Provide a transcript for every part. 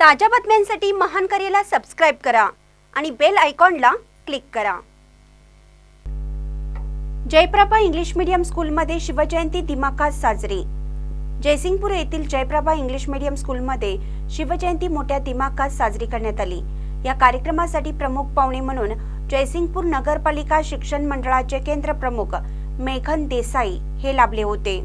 ताज्या बातम्यांसाठी महान करेला सबस्क्राईब करा आणि बेल आयकॉनला क्लिक करा. जयप्रभा इंग्लिश मीडियम स्कूलमध्ये शिवजयंती दिमाखात साजरी. जयसिंगपूर येथील जयप्रभा इंग्लिश मीडियम स्कूलमध्ये शिवजयंती मोठ्या दिमाखात साजरी करण्यात आली. या कार्यक्रमासाठी प्रमुख पाहुणे म्हणून जयसिंगपूर नगरपालिका शिक्षण मंडळाचे केंद्र प्रमुख मेघन देसाई हे लाभले होते.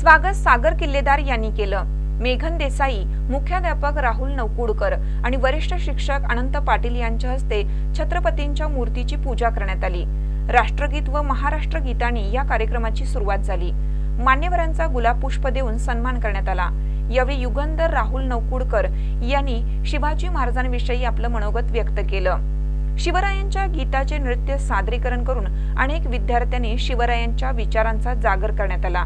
स्वागत सागर किल्लेदार यांनी केलं. मेघन देसाई मुख्याध्यापक राहुल नवकुडकर आणि वरिष्ठ शिक्षक अनंत पाटील यांच्या हस्ते छत्रपतींच्या मूर्तीची पूजा करण्यात आली. राष्ट्रगीत व महाराष्ट्र गीतांनी या कार्यक्रमाची सुरुवात झाली. मान्यवरांचा गुलाब पुष्प देऊन सन्मान करण्यात आला. यावेळी युगंधर राहुल नवकुडकर यांनी शिवाजी महाराजांविषयी आपलं मनोगत व्यक्त केलं. शिवरायांच्या गीताचे नृत्य सादरीकरण करून अनेक विद्यार्थ्यांनी शिवरायांच्या विचारांचा जागर करण्यात आला.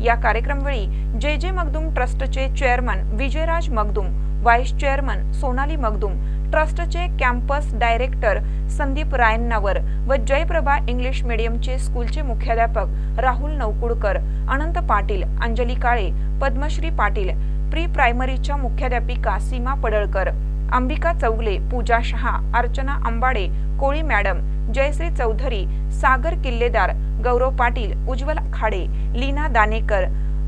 या कार्यक्रमवेळी जे जे मगदूम ट्रस्टचे chairman Vijayraj Magdum vice chairman Sonali Magdum ट्रस्टचे कॅम्पस डायरेक्टर संदीप रायन्नावर व जयप्रभा इंग्लिश मीडियमचे स्कूलचे मुख्याध्यापक राहुल नवकुडकर अनंत पाटील अंजली काळे पद्मश्री पाटील प्री प्रायमरीच्या मुख्याध्यापिका सीमा पडळकर अंबिका चौगले पूजा शहा अर्चना अंबाडे कोळी मॅडम जयश्री चौधरी सागर किल्लेदार गौरव पाटील उज्ज्वल खाडे लीना दानेकर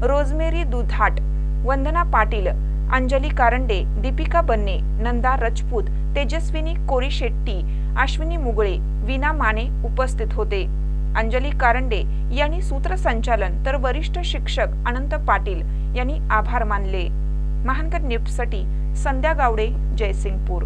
रोजमेरी दुधाट वंदना पाटील अंजली कारंडे दीपिका बन्ने नंदा रजपूत तेजस्विनी कोरी शेट्टी अश्विनी मुगळे विना माने उपस्थित होते. अंजली कारंडे यांनी सूत्रसंचालन तर वरिष्ठ शिक्षक अनंत पाटील यांनी आभार मानले. महानकर न्यूजसाठी संध्या गावडे जयसिंगपूर.